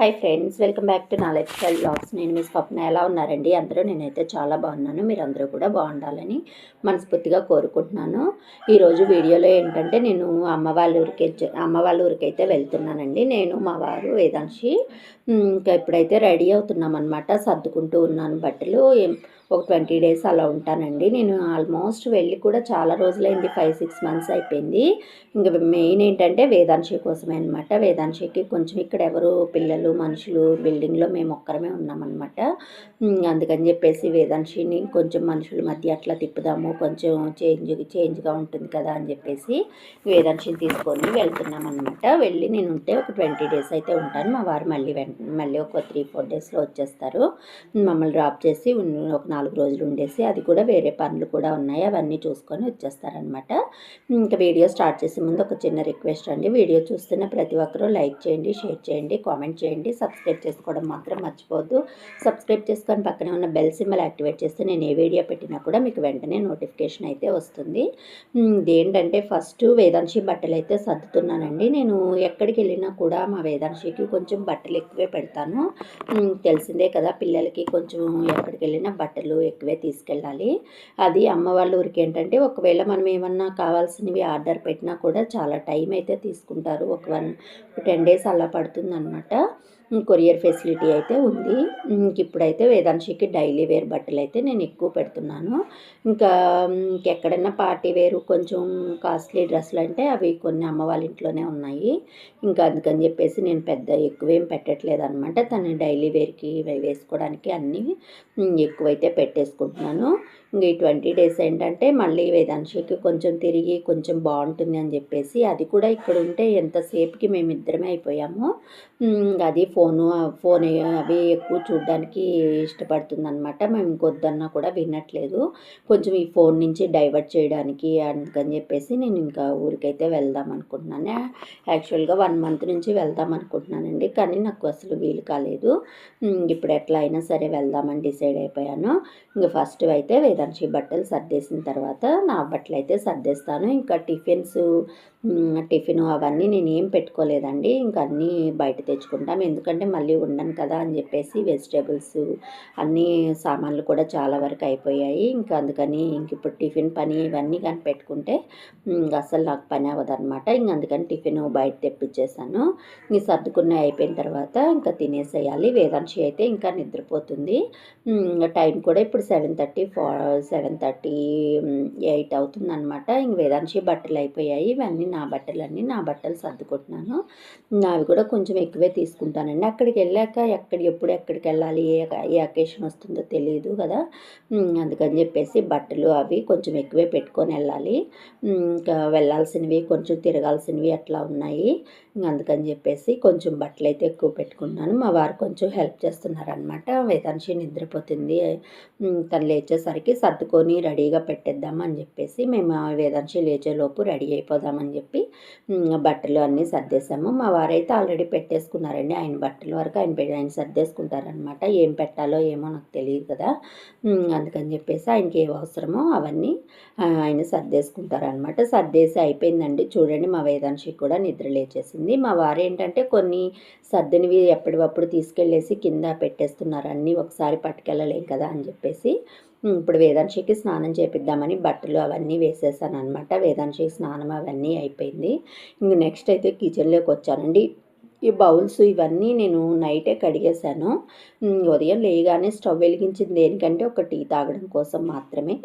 Hi friends welcome back to knowledge life style blogs నేను మీ స్వప్న ఎలా ఉన్నారండి? అందరూ నేనైతే చాలా బాగున్నాను. మీరు కూడా బాగుండాలని మనస్ఫూర్తిగా కోరుకుంటున్నాను. ఈరోజు వీడియోలో ఏంటంటే నేను అమ్మ వాళ్ళ ఊరికి అమ్మ వాళ్ళ ఊరికి అయితే వెళ్తున్నానండి. నేను మా వారు వేదాంశి. ఇంకా ఇప్పుడైతే రెడీ అవుతున్నాం అనమాట సర్దుకుంటూ ఉన్నాను బట్టలు. ఒక ట్వంటీ డేస్ అలా ఉంటానండి. నేను ఆల్మోస్ట్ వెళ్ళి కూడా చాలా రోజులైంది. ఫైవ్ సిక్స్ మంత్స్ అయిపోయింది. ఇంకా మెయిన్ ఏంటంటే వేదాంశి కోసమే అనమాట వేదాంశికి కొంచెం ఇక్కడ ఎవరు పిల్లలు మనుషులు బిల్డింగ్లో మేము ఒక్కరమే ఉన్నామన్నమాట. అందుకని చెప్పేసి వేదాంశిని కొంచెం మనుషుల మధ్య అట్లా తిప్పుదాము కొంచెం చేంజ్ చేంజ్గా ఉంటుంది కదా అని చెప్పేసి వేదాంశిని తీసుకొని వెళ్తున్నాం అనమాట వెళ్ళి నేను ఉంటే ఒక ట్వంటీ డేస్ అయితే ఉంటాను. మా వారు మళ్ళీ వెంట మళ్ళీ ఒక త్రీ ఫోర్ డేస్లో వచ్చేస్తారు. మమ్మల్ని డ్రాప్ చేసి ఒక నాలుగు నాలుగు రోజులు ఉండేసి అది కూడా వేరే పనులు కూడా ఉన్నాయి. అవన్నీ చూసుకొని వచ్చేస్తారనమాట ఇంకా వీడియో స్టార్ట్ చేసే ముందు ఒక చిన్న రిక్వెస్ట్ అండి. వీడియో చూస్తున్న ప్రతి ఒక్కరూ లైక్ చేయండి షేర్ చేయండి కామెంట్ చేయండి. సబ్స్క్రైబ్ చేసుకోవడం మాత్రం మర్చిపోవద్దు. సబ్స్క్రైబ్ చేసుకొని పక్కనే ఉన్న బెల్ సింబల్ యాక్టివేట్ చేస్తే నేను ఏ వీడియో పెట్టినా కూడా మీకు వెంటనే నోటిఫికేషన్ అయితే వస్తుంది. ఇదేంటంటే ఫస్ట్ వేదాంశి బట్టలు అయితే సర్దుతున్నానండి. నేను ఎక్కడికి వెళ్ళినా కూడా మా వేదాంశికి కొంచెం బట్టలు ఎక్కువే పెడతాను. తెలిసిందే కదా పిల్లలకి కొంచెం ఎక్కడికి వెళ్ళినా బట్టలు ఎక్కువే తీసుకెళ్ళాలి. అది అమ్మ వాళ్ళ ఊరికి ఏంటంటే ఒకవేళ మనం ఏమన్నా కావాల్సినవి ఆర్డర్ పెట్టినా కూడా చాలా టైం అయితే తీసుకుంటారు. ఒక వన్ టెన్ డేస్ అలా పడుతుంది అనమాట కొరియర్ ఫెసిలిటీ అయితే ఉంది. ఇంక ఇప్పుడైతే వేదాంశికి డైలీ వేర్ బట్టలు అయితే నేను ఎక్కువ పెడుతున్నాను. ఇంకా ఇంకెక్కడైనా పార్టీ వేరు కొంచెం కాస్ట్లీ డ్రెస్సులు అంటే అవి కొన్ని అమ్మ వాళ్ళ ఇంట్లోనే ఉన్నాయి. ఇంకా అందుకని చెప్పేసి నేను పెద్ద ఎక్కువేం పెట్టట్లేదు అనమాట తను డైలీ వేర్కి వేసుకోవడానికి అన్నీ ఎక్కువైతే పెట్టేసుకుంటున్నాను. ఇంక ఈ ట్వంటీ డేస్ ఏంటంటే మళ్ళీ వేదాంశికి కొంచెం తిరిగి కొంచెం బాగుంటుంది అని చెప్పేసి అది కూడా ఇక్కడ ఉంటే ఎంతసేపుకి మేము ఇద్దరమే అయిపోయాము అది ఫోను ఫోన్ అవి ఎక్కువ చూడడానికి ఇష్టపడుతుంది అనమాట మేము ఇంకొద్దన్నా కూడా వినట్లేదు. కొంచెం ఈ ఫోన్ నుంచి డైవర్ట్ చేయడానికి అందుకని చెప్పేసి నేను ఇంకా ఊరికైతే వెళ్దాం అనుకుంటున్నాను. యాక్చువల్గా వన్ మంత్ నుంచి వెళ్దాం అనుకుంటున్నానండి కానీ నాకు అసలు వీలు కాలేదు. ఇప్పుడు ఎట్లా అయినా సరే వెళ్దామని డిసైడ్ అయిపోయాను. ఇంకా ఫస్ట్ అయితే దర్జీ బట్టలు సర్దేసిన తర్వాత నా బట్టలు అయితే సర్దేస్తాను. ఇంకా టిఫిన్స్ టిఫిన్ అవన్నీ నేను ఏం పెట్టుకోలేదండి. ఇంకా అన్నీ బయట తెచ్చుకుంటాం. ఎందుకంటే మళ్ళీ ఉండను కదా అని చెప్పేసి వెజిటేబుల్స్ అన్నీ సామాన్లు కూడా చాలా వరకు అయిపోయాయి. ఇంకా అందుకని ఇంక ఇప్పుడు టిఫిన్ పని ఇవన్నీ కానీ పెట్టుకుంటే అసలు నాకు పని అవ్వదనమాట ఇంక అందుకని టిఫిన్ బయట తెప్పించేసాను ఇంక సర్దుకున్న అయిపోయిన తర్వాత ఇంకా తినేసేయాలి. వేదాంశి అయితే ఇంకా నిద్రపోతుంది. టైం కూడా ఇప్పుడు seven thirty four seven thirty eight అవుతుంది అనమాట ఇంక వేదాంశి బట్టలు అయిపోయాయి. ఇవన్నీ నా బట్టలన్నీ నా బట్టలు సర్దుకుంటున్నాను. నావి కూడా కొంచెం ఎక్కువే తీసుకుంటానండి. అక్కడికి వెళ్ళాక ఎక్కడ ఎప్పుడు ఎక్కడికి వెళ్ళాలి ఏ ఏ అకేషన్ వస్తుందో తెలియదు కదా. అందుకని చెప్పేసి బట్టలు అవి కొంచెం ఎక్కువే పెట్టుకొని వెళ్ళాలి. ఇంకా వెళ్ళాల్సినవి కొంచెం తిరగాల్సినవి అట్లా ఉన్నాయి. అందుకని చెప్పేసి కొంచెం బట్టలు అయితే ఎక్కువ పెట్టుకున్నాను మా వారు కొంచెం హెల్ప్ చేస్తున్నారనమాట. వేదాంశి నిద్రపోతుంది. తను లేచేసరికి సర్దుకొని రెడీగా పెట్టేద్దామని అని చెప్పేసి మేము ఆ వేదాంశి లేచేలోపు రెడీ అయిపోదామని చెప్పి బట్టలు అన్నీ సర్దేశాము. మా వారైతే ఆల్రెడీ పెట్టేసుకున్నారండి. ఆయన బట్టల వరకు ఆయన ఆయన సర్దేసుకుంటారనమాట ఏం పెట్టాలో ఏమో నాకు తెలియదు కదా. అందుకని చెప్పేసి ఆయనకి ఏం అవసరమో అవన్నీ ఆయన సర్దేసుకుంటారనమాట సర్దేసి అయిపోయిందండి. చూడండి మా వేదాంశి కూడా నిద్ర లేచేసింది. మా వారు ఏంటంటే కొన్ని సర్దినివి ఎప్పటికప్పుడు తీసుకెళ్ళేసి కింద పెట్టేస్తున్నారు. అన్నీ ఒకసారి పట్టుకెళ్ళలేం కదా అని చెప్పేసి ఇప్పుడు వేదాంశికి స్నానం చేపిద్దామని బట్టలు అవన్నీ వేసేసాను అనమాట వేదాంశికి స్నానం అవన్నీ అయిపోయింది. ఇంక నెక్స్ట్ అయితే కిచెన్లోకి వచ్చానండి. ఈ బౌల్స్ ఇవన్నీ నేను నైటే కడిగేశాను. ఉదయం లేయగానే స్టవ్ వెలిగించింది దేనికంటే ఒక టీ తాగడం కోసం మాత్రమే.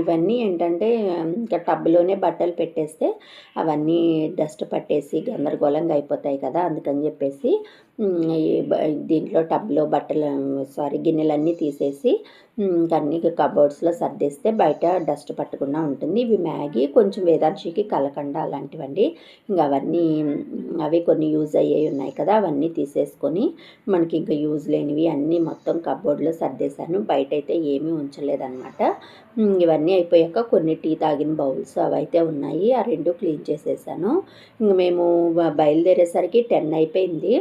ఇవన్నీ ఏంటంటే ఇంకా టబ్లోనే బట్టలు పెట్టేస్తే అవన్నీ డస్ట్ పట్టేసి గందరగోళంగా అయిపోతాయి కదా అందుకని చెప్పేసి దీంట్లో టబ్లో బట్టలు సారీ గిన్నెలన్నీ తీసేసి అన్ని కబోర్డ్స్లో సర్దేస్తే బయట డస్ట్ పట్టకుండా ఉంటుంది. ఇవి మ్యాగీ కొంచెం వేదాంశికి కలకండ అలాంటివండి. ఇంకా అవన్నీ అవి కొన్ని యూజ్ అయ్యేవి ఉన్నాయి కదా అవన్నీ తీసేసుకొని మనకి ఇంకా యూజ్ లేనివి అన్నీ మొత్తం కబోర్డ్లో సర్దేశాను. బయట అయితే ఏమీ ఉంచలేదన్నమాట. ఇవన్నీ అయిపోయాక కొన్ని టీ తాగిన బౌల్స్ అవైతే ఉన్నాయి. ఆ రెండు క్లీన్ చేసేసాను. ఇంక మేము బయలుదేరేసరికి టెన్ అయిపోయింది.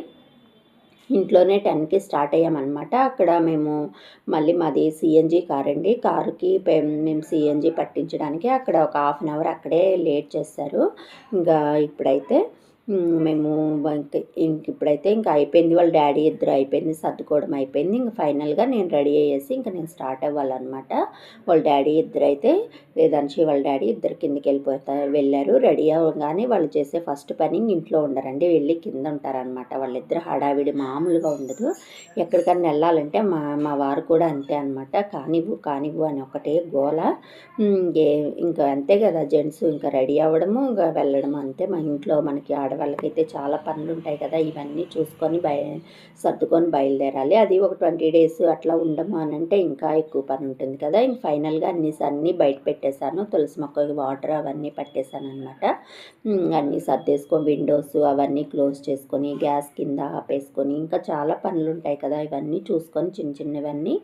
ఇంట్లోనే టెన్కి స్టార్ట్ అయ్యామన్నమాట. అక్కడ మేము మళ్ళీ మాది సిఎన్జి కార్ అండి. కారుకి పె- మేము సిఎన్జి పట్టించడానికి అక్కడ ఒక హాఫ్ అన్ అవర్ అక్కడే లేట్ చేస్తారు ఇంకా ఇప్పుడైతే మేము ఇంక ఇప్పుడైతే ఇంకా అయిపోయింది. వాళ్ళ డాడీ ఇద్దరు అయిపోయింది సర్దుకోవడం అయిపోయింది. ఇంక ఫైనల్గా నేను రెడీ అయ్యేసి ఇంకా నేను స్టార్ట్ అవ్వాలన్నమాట. వాళ్ళ డాడీ ఇద్దరు అయితే వేదాంశి వాళ్ళ డాడీ ఇద్దరు కిందకి వెళ్ళిపోతారు వెళ్ళారు. రెడీ అవ్వగానే వాళ్ళు చేసే ఫస్ట్ పని ఇంట్లో ఉండరండి. వెళ్ళి కింద ఉంటారనమాట వాళ్ళిద్దరు హడావిడి మామూలుగా ఉండదు. ఎక్కడికన్నా వెళ్ళాలంటే మా మా వారు కూడా అంతే అనమాట కానివ్వు కానివ్వు అని ఒకటే గోల. ఇంకా అంతే కదా జెంట్స్. ఇంకా రెడీ అవ్వడము ఇంకా వెళ్ళడం అంతే. మా ఇంట్లో మనకి ఆడ వాళ్ళకైతే చాలా పనులు ఉంటాయి కదా ఇవన్నీ చూసుకొని బయ సర్దుకొని బయలుదేరాలి. అది ఒక ట్వంటీ డేస్ అట్లా ఉండము అని అంటే ఇంకా ఎక్కువ పని ఉంటుంది కదా. ఇంక ఫైనల్గా అన్ని అన్నీ బయట పెట్టేశాను. తులసి మొక్కకి వాటర్ అవన్నీ పట్టేశాను అనమాట అన్నీ సర్దేసుకొని విండోస్ అవన్నీ క్లోజ్ చేసుకొని గ్యాస్ కింద ఆపేసుకొని ఇంకా చాలా పనులు ఉంటాయి కదా. ఇవన్నీ చూసుకొని చిన్న చిన్నవన్నీ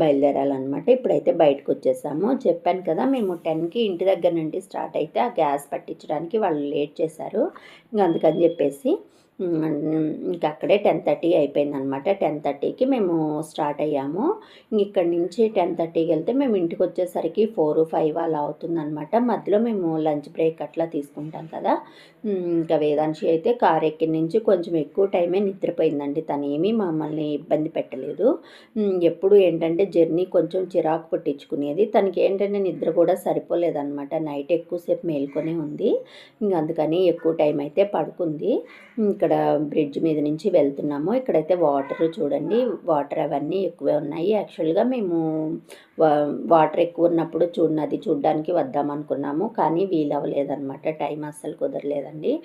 బయలుదేరాలన్నమాట. ఇప్పుడైతే బయటకు వచ్చేసాము చెప్పాను కదా మేము టెన్కి ఇంటి దగ్గర నుండి స్టార్ట్ అయితే ఆ గ్యాస్ పట్టించడానికి వాళ్ళు లేట్ చేశారు. ఇంకా అందుకని చెప్పేసి ఇంకా అక్కడే టెన్ థర్టీ అయిపోయిందనమాట. టెన్ థర్టీకి మేము స్టార్ట్ అయ్యాము. ఇక్కడ ఇక్కడి నుంచి టెన్ థర్టీకి వెళ్తే మేము ఇంటికి వచ్చేసరికి ఫోర్ ఫైవ్ అలా అవుతుందనమాట. మధ్యలో మేము లంచ్ బ్రేక్ అట్లా తీసుకుంటాం కదా. ఇంకా వేదాంశి అయితే కార్ ఎక్కిన నుంచి కొంచెం ఎక్కువ టైమే నిద్రపోయిందండి. తను ఏమీ మమ్మల్ని ఇబ్బంది పెట్టలేదు. ఎప్పుడు ఏంటంటే జర్నీ కొంచెం చిరాకు పుట్టించుకునేది. తనకి ఏంటంటే నిద్ర కూడా సరిపోలేదన్నమాట నైట్ ఎక్కువసేపు మేల్కొనే ఉంది. ఇంక అందుకని ఎక్కువ టైం అయితే పడుకుంది. ఇంకా ఇక్కడ బ్రిడ్జ్ మీద నుంచి వెళ్తున్నాము. ఇక్కడైతే వాటర్ చూడండి వాటర్ అవన్నీ ఎక్కువే ఉన్నాయి. యాక్చువల్గా మేము వా- వాటర్ ఎక్కువ ఉన్నప్పుడు చూడనది చూడడానికి వద్దాం అనుకున్నాము. కానీ వీలు అవ్వలేదన్నమాట టైం అస్సలు కుదరలేదండి.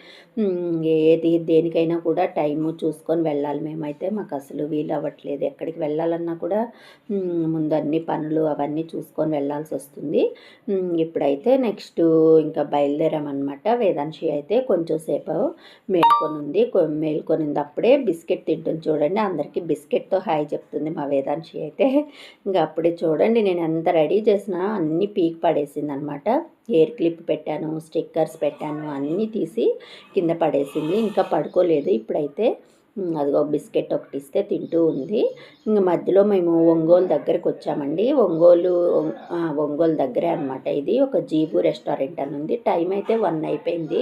ఏది దేనికైనా కూడా టైము చూసుకొని వెళ్ళాలి మేమైతే. మాకు అసలు వీలు అవ్వట్లేదు ఎక్కడికి వెళ్ళాలన్నా కూడా ముందు అన్ని పనులు అవన్నీ చూసుకొని వెళ్ళాల్సి వస్తుంది. ఇప్పుడైతే నెక్స్ట్ ఇంకా బయలుదేరామన్నమాట. వేదాంశి అయితే కొంచెం సేపు మేల్కొని ఉంది. మేల్కొనింది అప్పుడే బిస్కెట్ తింటుంది చూడండి. అందరికీ బిస్కెట్తో హాయ్ చెప్తుంది మా వేదాంశి అయితే. ఇంకా అప్పుడే చూడండి నేను ఎంత రెడీ చేసినా అన్నీ పీక్ పడేసింది అనమాట హెయిర్ క్లిప్ పెట్టాను స్టిక్కర్స్ పెట్టాను అన్నీ తీసి కింద పడేసింది. ఇంకా పడుకోలేదు ఇప్పుడైతే. అదిగో బిస్కెట్ ఒకటి ఇస్తే తింటూ ఉంది. ఇంకా మధ్యలో మేము ఒంగోలు దగ్గరికి వచ్చామండి. ఒంగోలు ఒంగోలు దగ్గరే అనమాట ఇది. ఒక జీబు రెస్టారెంట్ అని ఉంది. టైం అయితే వన్ అయిపోయింది.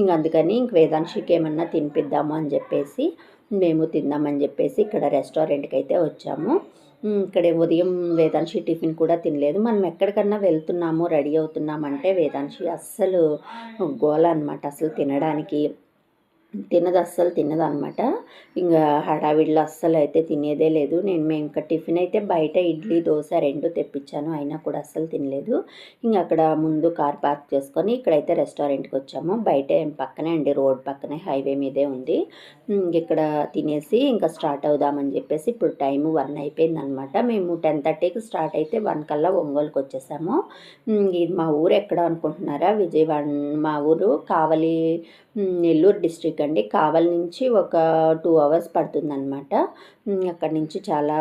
ఇంక అందుకని ఇంక వేదాంశికి ఏమన్నా తినిపిద్దాము అని చెప్పేసి మేము తిందామని చెప్పేసి ఇక్కడ రెస్టారెంట్కి అయితే వచ్చాము. ఇక్కడ ఉదయం వేదాంశి టిఫిన్ కూడా తినలేదు. మనం ఎక్కడికన్నా వెళ్తున్నాము రెడీ అవుతున్నామంటే వేదాంశి అస్సలు గోల అనమాట అసలు తినడానికి తినదు అస్సలు తినదు అనమాట ఇంకా హడావిడిలో అస్సలు అయితే తినేదే లేదు. నేను మేము ఇంకా టిఫిన్ అయితే బయట ఇడ్లీ దోశ రెండు తెప్పించాను. అయినా కూడా అస్సలు తినలేదు. ఇంకా అక్కడ ముందు కార్ పార్క్ చేసుకొని ఇక్కడైతే రెస్టారెంట్కి వచ్చాము. బయట పక్కనే అండి రోడ్ పక్కనే హైవే మీదే ఉంది. ఇక్కడ తినేసి ఇంకా స్టార్ట్ అవుదామని చెప్పేసి ఇప్పుడు టైం వన్ అయిపోయింది అనమాట మేము టెన్ థర్టీకి స్టార్ట్ అయితే వన్ కల్లా ఒంగోలుకి వచ్చేసాము. ఇది మా ఊరు ఎక్కడ అనుకుంటున్నారా? విజయవాడ మా ఊరు కావలి నెల్లూరు డిస్ట్రిక్ట్. అండి కావలి నుంచి ఒక టూ అవర్స్ పడుతుందనమాట అక్కడి నుంచి చాలా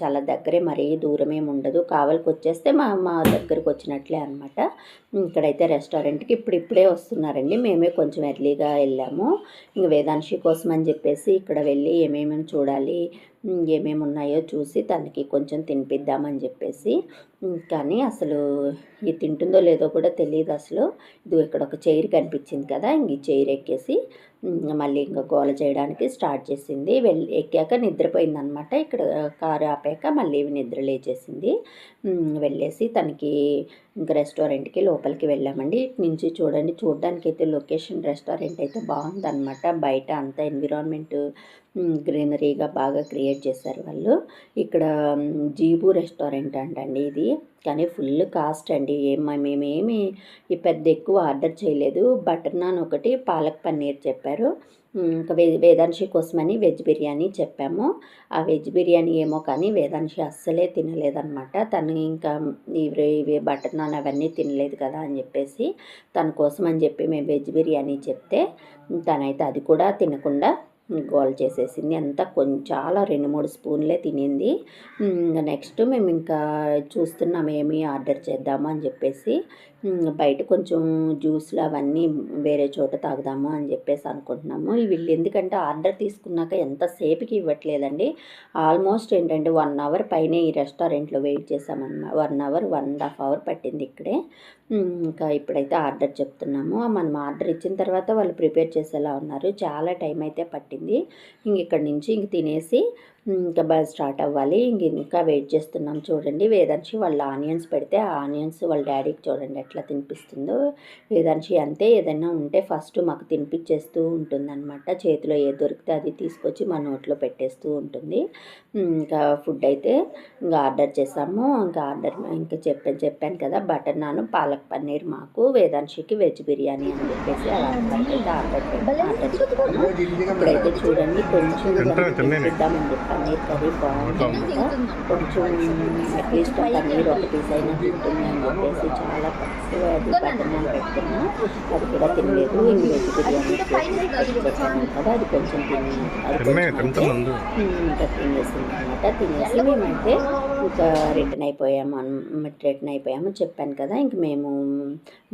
చాలా దగ్గరే మరీ దూరం ఏమి ఉండదు. కావలికి వచ్చేస్తే మా మా దగ్గరకు వచ్చినట్లే అనమాట ఇక్కడైతే రెస్టారెంట్కి ఇప్పుడు ఇప్పుడే వస్తున్నారండి. మేమే కొంచెం ఎర్లీగా వెళ్ళాము. ఇంక వేదాంశి కోసం అని చెప్పేసి ఇక్కడ వెళ్ళి ఏమేమి చూడాలి ఏమేమి ఉన్నాయో చూసి తనకి కొంచెం తినిపిద్దామని చెప్పేసి. కానీ అసలు ఇది తింటుందో లేదో కూడా తెలియదు అసలు. ఇది ఇక్కడ ఒక చైర్ కనిపించింది కదా ఇంక ఈ చైర్ ఎక్కేసి మళ్ళీ ఇంకా గోల చేయడానికి స్టార్ట్ చేసింది. వెళ్ళి ఎక్కాక నిద్రపోయింది అనమాట ఇక్కడ కారు ఆపాక మళ్ళీ నిద్ర లేచేసింది. వెళ్ళేసి తనకి ఇంకా రెస్టారెంట్కి లోపలికి వెళ్ళామండి. ఇటు నుంచి చూడండి చూడడానికి అయితే లొకేషన్ రెస్టారెంట్ అయితే బాగుందన్నమాట బయట అంతా ఎన్విరాన్మెంట్ గ్రీనరీగా బాగా క్రియేట్ చేశారు వాళ్ళు. ఇక్కడ జీబు రెస్టారెంట్ అంటండి ఇది. కానీ ఫుల్ కాస్ట్ అండి. ఏమో మేమేమి ఈ పెద్ద ఎక్కువ ఆర్డర్ చేయలేదు. బటర్ నాన్ ఒకటి పాలక్ పన్నీర్ చెప్పారు. ఇంకా వే వేదాంశి కోసమని వెజ్ బిర్యానీ చెప్పాము. ఆ వెజ్ బిర్యానీ ఏమో కానీ వేదాంశి అస్సలే తినలేదన్నమాట. తను ఇంకా ఇవి ఇవి బటర్ నాన్ అవన్నీ తినలేదు కదా అని చెప్పేసి తన కోసం అని చెప్పి మేము వెజ్ బిర్యానీ చెప్తే తనైతే అది కూడా తినకుండా గోల్ చేసేసింది. అంతా కొంచెం చాలా రెండు మూడు స్పూన్లే తినింది. ఇంకా నెక్స్ట్ మేము ఇంకా చూస్తున్నాం ఏమి ఆర్డర్ చేద్దామా అని చెప్పేసి. బయట కొంచెం జ్యూస్లు అవన్నీ వేరే చోట తాగుదాము అని చెప్పేసి అనుకుంటున్నాము. వీళ్ళు ఎందుకంటే ఆర్డర్ తీసుకున్నాక ఎంతసేపుకి ఇవ్వట్లేదండి. ఆల్మోస్ట్ ఏంటంటే వన్ అవర్ పైనే ఈ రెస్టారెంట్లో వెయిట్ చేసామన్నమాట one hour one and half hour పట్టింది ఇక్కడే. ఇంకా ఇప్పుడైతే ఆర్డర్ చెప్తున్నాము. మనం ఆర్డర్ ఇచ్చిన తర్వాత వాళ్ళు ప్రిపేర్ చేసేలా ఉన్నారు. చాలా టైం అయితే పట్టింది. ఇంక ఇక్కడ నుంచి ఇంక తినేసి ఇంకా బస్ స్టార్ట్ అవ్వాలి. ఇంక ఇంకా వెయిట్ చేస్తున్నాం చూడండి. వేదాంశి వాళ్ళ ఆనియన్స్ పెడితే ఆ ఆనియన్స్ వాళ్ళ డాడీకి చూడండి ఎట్లా తినిపిస్తుందో. వేదాంశి అంతే ఏదైనా ఉంటే ఫస్ట్ మాకు తినిపించేస్తూ ఉంటుందన్నమాట. చేతిలో ఏది దొరికితే అది తీసుకొచ్చి మా నోట్లో పెట్టేస్తూ ఉంటుంది. ఇంకా ఫుడ్ అయితే ఇంకా ఆర్డర్ చేసాము. ఇంకా ఆర్డర్ ఇంకా చెప్పాను చెప్పాను కదా బటర్ నాన్ పాలక్ పన్నీర్ మాకు. వేదాంశికి వెజ్ బిర్యానీ అని చెప్పేసి అలా ఆర్డర్ ఆర్డర్ ఇప్పుడైతే చూడండి కొంచెం. చూద్దామని చెప్పి పన్నీర్ కర్రీ బాగుంటుంది కొంచెం అట్లీస్ట్ పన్నీర్ ఒక పీస్ అయినా తింటుంది అని చెప్పేసి చాలా తక్కువ అది బటర్ నాన్ పెడుతున్నా అది కూడా తినలేదు. ఇంక వెజ్ బిర్యానీ పెట్టాను కదా అది కొంచెం తిని అది కొంచెం తినేసింది అనమాట. తినేసి మేమైతే ఇంకా రిటర్న్ అయిపోయాము రిటర్న్ అయిపోయాము చెప్పాను కదా ఇంక మేము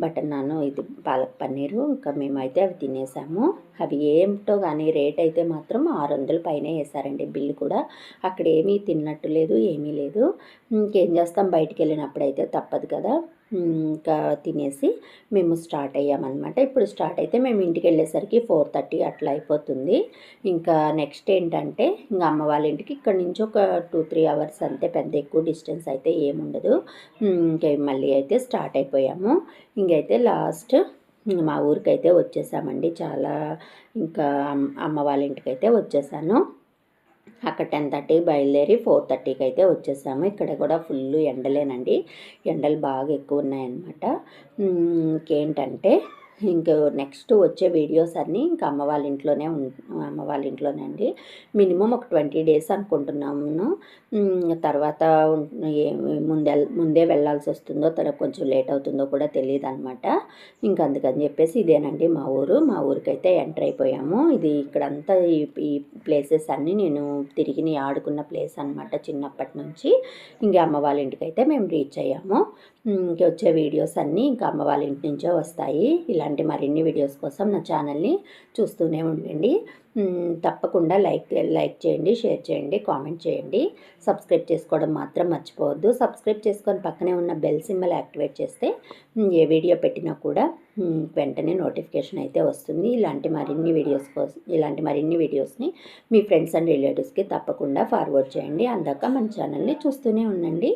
బటర్ నాన్ ఇది పాలక్ పన్నీరు ఇంకా మేమైతే అవి తినేసాము. అవి ఏమిటో కానీ రేట్ అయితే మాత్రం ఆరు వందల పైన వేసారండి బిల్లు కూడా. అక్కడ ఏమీ తిన్నట్టు లేదు ఏమీ లేదు. ఇంకేం చేస్తాం బయటికి వెళ్ళినప్పుడు అయితే తప్పదు కదా. ఇంకా తినేసి మేము స్టార్ట్ అయ్యామన్నమాట. ఇప్పుడు స్టార్ట్ అయితే మేము ఇంటికి వెళ్ళేసరికి ఫోర్ థర్టీ అట్లా అయిపోతుంది. ఇంకా నెక్స్ట్ ఏంటంటే ఇంకా అమ్మ వాళ్ళ ఇంటికి ఇక్కడ నుంచి ఒక టూ త్రీ అవర్స్ అంతే పెద్ద ఎక్కువ డిస్టెన్స్ అయితే ఏముండదు ఇంకా మళ్ళీ అయితే స్టార్ట్ అయిపోయాము. ఇంకైతే లాస్ట్ మా ఊరికైతే వచ్చేసామండి. చాలా ఇంకా అమ్మ వాళ్ళ ఇంటికి అయితే వచ్చేసాను. అక్కడ టెన్ థర్టీ బయలుదేరి ఫోర్ థర్టీకి అయితే వచ్చేసాము. ఇక్కడ కూడా ఫుల్ ఎండలేనండి. ఎండలు బాగా ఎక్కువ ఉన్నాయన్నమాట. ఇంకేంటంటే ఇంక నెక్స్ట్ వచ్చే వీడియోస్ అన్నీ ఇంకా అమ్మ వాళ్ళ ఇంట్లోనే ఉం- అమ్మ వాళ్ళ ఇంట్లోనే అండి. మినిమం ఒక ట్వంటీ డేస్ అనుకుంటున్నాము. తర్వాత ఏ- ముందే ముందే వెళ్ళాల్సి వస్తుందో తర్వాత కొంచెం లేట్ అవుతుందో కూడా తెలియదు అనమాట ఇంకా అందుకని చెప్పేసి ఇదేనండి మా ఊరు. మా ఊరికైతే ఎంటర్ అయిపోయాము. ఇది ఇక్కడంతా ఈ ఈ ప్లేసెస్ అన్నీ నేను తిరిగి ఆడుకున్న ప్లేస్ అనమాట చిన్నప్పటి నుంచి. ఇంకా అమ్మ వాళ్ళ ఇంటికి అయితే మేము రీచ్ అయ్యాము. ఇంకొచ్చే వచ్చే వీడియోస్ అన్నీ ఇంకా అమ్మ వాళ్ళ ఇంటి నుంచే వస్తాయి. ఇలాంటి మరిన్ని వీడియోస్ కోసం నా ఛానల్ని చూస్తూనే ఉండండి. తప్పకుండా లైక్ లైక్ చేయండి షేర్ చేయండి కామెంట్ చేయండి. సబ్స్క్రైబ్ చేసుకోవడం మాత్రం మర్చిపోవద్దు. సబ్స్క్రైబ్ చేసుకొని పక్కనే ఉన్న బెల్ సింబల్ యాక్టివేట్ చేస్తే ఏ వీడియో పెట్టినా కూడా వెంటనే నోటిఫికేషన్ అయితే వస్తుంది. ఇలాంటి మరిన్ని వీడియోస్ కోసం ఇలాంటి మరిన్ని వీడియోస్ని మీ ఫ్రెండ్స్ అండ్ రిలేటివ్స్కి తప్పకుండా ఫార్వర్డ్ చేయండి. అందాక మన ఛానల్ని చూస్తూనే ఉండండి.